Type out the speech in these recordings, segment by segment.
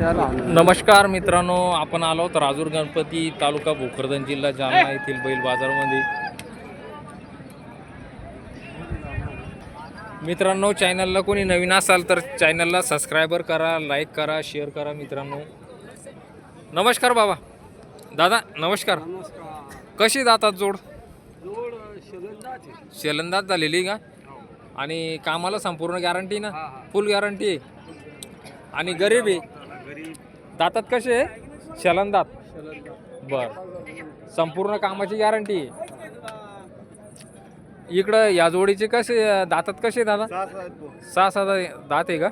नमस्कार मित्रांनो आपण आलो तर राजूर गणपती तालुका भोकरदन जिल्हा जालना येथील बैल बाजारमध्ये. मित्रांनो चॅनलला कोणी नवीन असाल तर चॅनलला सबस्क्रायबर करा लाईक करा शेअर करा मित्रांनो. नमस्कार बाबा. दादा नमस्कार. कशी जातात जोड? शेलंदाज झालेली का? आणि कामाला संपूर्ण गॅरंटी ना? फुल गॅरंटी आहे. आणि गरीब आहे. दातात कसे? आहे शलंदात बर. संपूर्ण कामाची गॅरंटी आहे इकडं या जोडीचे कसे दातात कसे दादा? सहा सहा दात आहे का?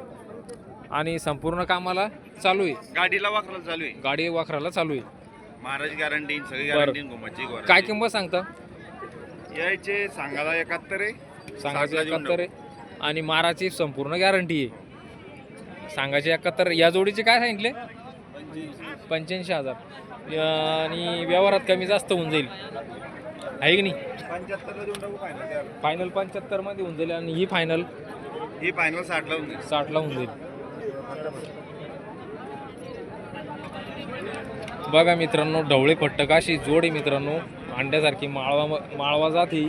आणि संपूर्ण कामाला चालू आहे. गाडीला वाकराला चालू आहे. गाडी वाखराला चालू आहे. महाराज गॅरंटी सगळी. गॅरंटी घुमाची काय किंमत सांगता? यायचे सांगायला एकाहत्तर आहे. देऊन एकाहत्तर आहे. आणि माराची संपूर्ण गॅरंटी आहे. सांगायची एकाहत्तर. या जोडीचे काय सांगितले? पंच्याऐंशी हजार. आणि व्यवहारात कमी जास्त होऊन जाईल. आहे की नाही? फायनल फायनल पंच्याहत्तरमध्ये होऊन जाईल आणि ही फायनल ही फायनल साठला होऊन जाईल. साठला होऊन जाईल. बघा मित्रांनो ढवळे फट्टक अशी जोड मित्रांनो अंड्यासारखी माळवा माळवा जात ही.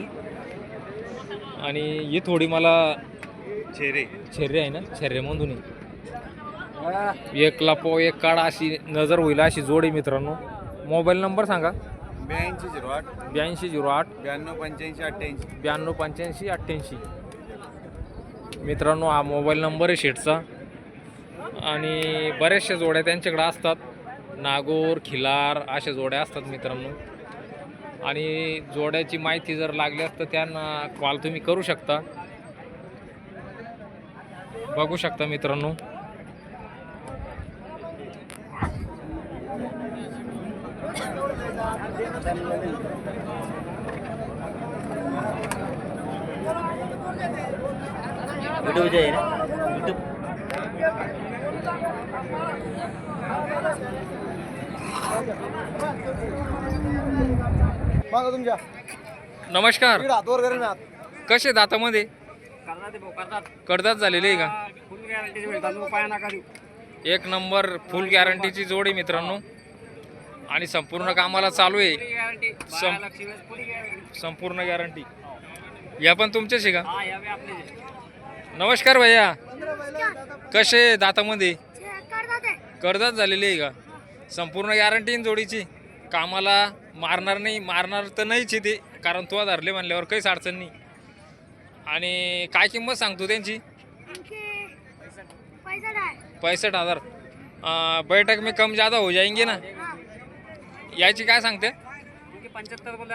आणि ही थोडी मला चेहरे छेर्रे आहे ना? छेर्रेमधून आहे. एक लापो एक काढा अशी नजर होईल अशी जोड मित्रांनो. मोबाईल नंबर सांगा. ब्याऐंशी झिरो आठ. ब्याऐंशी झिरो आठ. ब्याण्णव पंच्याऐंशी अठ्ठ्याऐंशी. ब्याण्णव पंच्याऐंशी अठ्ठ्याऐंशी. मित्रांनो हा मोबाईल नंबर आहे शेटचा आणि बऱ्याचशा जोड्या त्यांच्याकडे असतात. नागोर खिलार अशा जोड्या असतात मित्रांनो. आणि जोड्याची माहिती जर लागल्यास तर त्यांना कॉल तुम्ही करू शकता. बघू शकता मित्रांनो. यूट्यूब आहे ना यूट्यूब मागा तुमच्या. नमस्कार. इकडे हातवर करेन आत कसे दातामध्ये करतात ते भाऊ करतात. कडदात झालेले आहे का? फुल गॅरंटी मिळतात मग पाया नका देऊ. एक नंबर फुल गॅरंटीची जोड आहे मित्रांनो. आणि संपूर्ण कामाला चालू आहे. संपूर्ण गॅरंटी या पण तुमचेच आहे का? हा नमस्कार भैया. कसे दातामध्ये? कर्जात झालेली आहे का? संपूर्ण गॅरंटी जोडीची. कामाला मारणार नाही मारणार तर नाहीच ते कारण तो धरले म्हणल्यावर काहीच अडचण नाही. आणि काय किंमत सांगतो त्यांची? पैंसठ हजार. बैठक में कम ज़्यादा हो जाएंगे ना? याची काय सांगते? क्योंकि पंचहत्तर बोल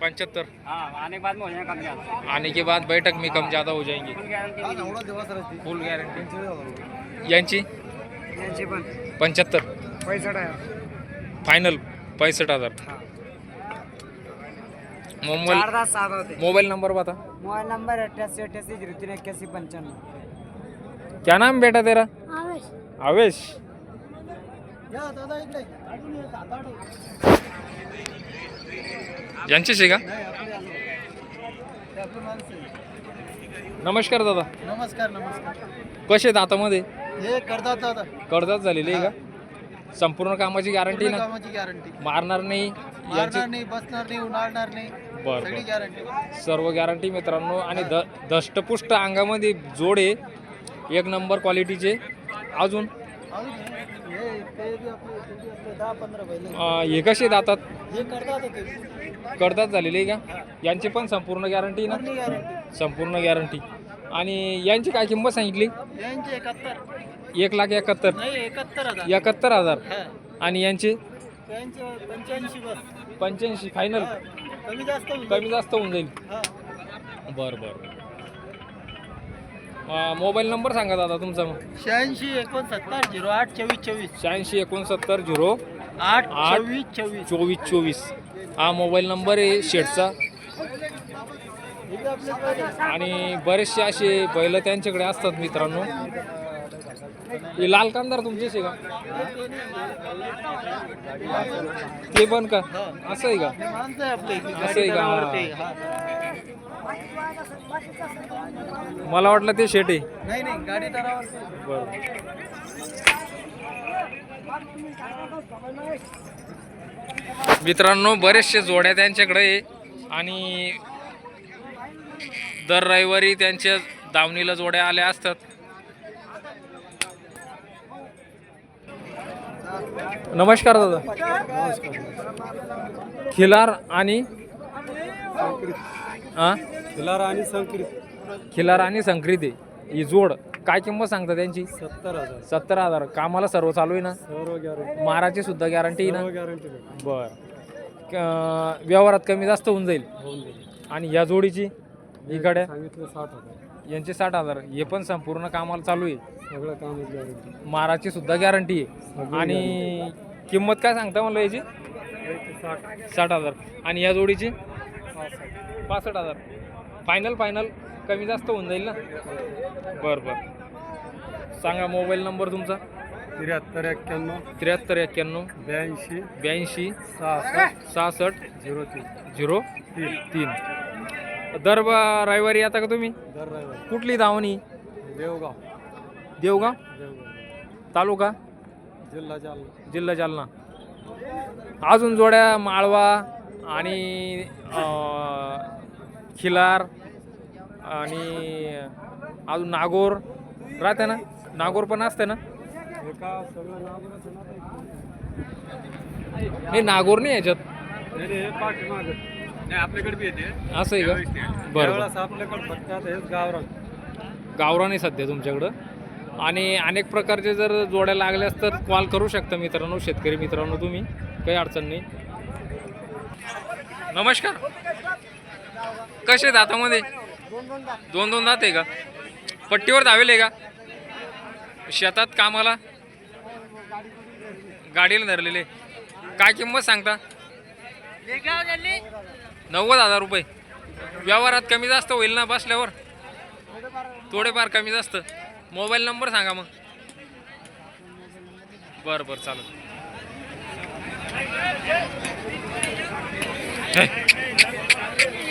पंच्याहत्तर. हाँ आने के बाद में हो जाएगा कम ज्यादा आने के बाद बैठक में कम ज़्यादा हो जाएंगे फुल गॅरंटी यांची यांची? पण. पंच्याहत्तर. पैसठ आहे. फायनल पैंसठ हजार. मोबाईल सात होते. मोबाईल नंबर बता मोबाइल नंबर अट्ठासी अट्ठासी जीरो तीन इक्यासी पंचानवे क्या नाम बेटा तेरा? आवेश. या आहे का. नमस्कार दादा. नमस्कार नमस्कार. कसे दातामध्ये हे करतात दादा. कर्जात झालेली आहे का? संपूर्ण कामाची गॅरंटी ना? कामाची गॅरंटी मारणार नाही यांची मारणार नाही बसणार नाही उन्हाळणार नाही. बरं सगळी बरं. गॅरंटी सर्व गॅरंटी मित्रांनो आणि द दष्टपुष्ट अंगामध्ये जोड आहे एक नंबर क्वालिटीचे अजून? अजून? हे हे ते बी आपले ते बी आपले दहा पंधरा बैल आहेत. अं, हे कसे दातात करतात ते कर्जात झालेली आहे का? यांची पण संपूर्ण गॅरंटी ना? संपूर्ण गॅरंटी आणि यांची काय किंमत सांगितली? एक लाख एकाहत्तर. नाही एकाहत्तर हजार. आणि यांचे? पंच्याऐंशी फायनल कमी जास्त होऊन जाईल. बरं बरं. मोबाईल नंबर सांगा दादा तुमचा मग. शहाऐंशी एकोणसत्तर झिरो आठ चोवीस चोवीस. शहाऐंशी एकोणसत्तर झिरो आठ आठ. चोवीस चोवीस. चोवीस चोवीस. हा मोबाईल नंबर आहे आपल्याकडे आणि बरेचसे असे बैल त्यांच्याकडे असतात मित्रांनो. हे लाल कांदार तुमचेच आहे का? ते पण का? असं आहे का? असं आहे का? मला वाटलं ते शेट आहे. नाही नाही गाडी बरं. मित्रांनो बरेचसे जोड्या त्यांच्याकडे आहे. आणि दर रविवारी त्यांच्या दावणीला जोड्या आल्या असतात. नमस्कार दादा. खिलार आणि हा खिलार आणि संक्रित. खिलार आणि संक्रिती. ही जोड काय किंमत सांगता त्यांची? सत्तर हजार. सत्तर हजार. कामाला सर्व चालू आहे ना? सर्व गॅरंटी माराची सुद्धा गॅरंटी ना? गॅरंटी बर. व्यवहारात कमी जास्त होऊन जाईल? होऊन जाईल. आणि या जोडीची? ही गाड्या सांगितलं साठ हजार. यांचे साठ हजार. हे पण संपूर्ण कामाला चालू आहे. सगळं काम गॅरंटी माराची सुद्धा गॅरंटी आहे. आणि किंमत काय सांगता म्हणलं याची? साठ साठ हजार. आणि या जोडीची? पासष्ट हजार. फायनल फायनल कमी जास्त होऊन जाईल ना? बरं बरं. सांगा मोबाईल नंबर तुमचा. त्र्याहत्तर एक्क्याण्णव. त्र्याहत्तर एक्क्याण्णव. ब्याऐंशी. ब्याऐंशी. सहासष्ट. सहासष्ट. झिरो तीन. झिरो तीन. तीन. दर ब- रविवारी येता का तुम्ही? दर रविवार. कुठली दावणी देवगाव. देवगाव? देवगाव तालुका? जिल्हा जालना. जिल्हा जालना. अजून जोड्या माळवा आणि खिलार आणि अजून नागोर. राहते ना? नागोर पण असते ना. नाही नागोर नाही याच्यात. हे आपल्याकडे असं आहे का? बरं आपल्याकडे गावरान. गावरान आहे सध्या तुमच्याकडं? आणि अनेक प्रकारचे जर जोड्या लागल्यास तर कॉल करू शकता मित्रांनो शेतकरी मित्रांनो तुम्ही. काही अडचण नाही. नमस्कार. कसे दातामध्ये दोन दोन दात आहे का? पट्टीवर धावेल आहे का? शेतात कामाला? गाडीला धरलेले. काय किंमत सांगता? नव्वद हजार रुपये. व्यवहारात कमी जास्त होईल ना बसल्यावर? थोडेफार कमी जास्त. मोबाईल नंबर सांगा मग बरं बरं चालेल Hey.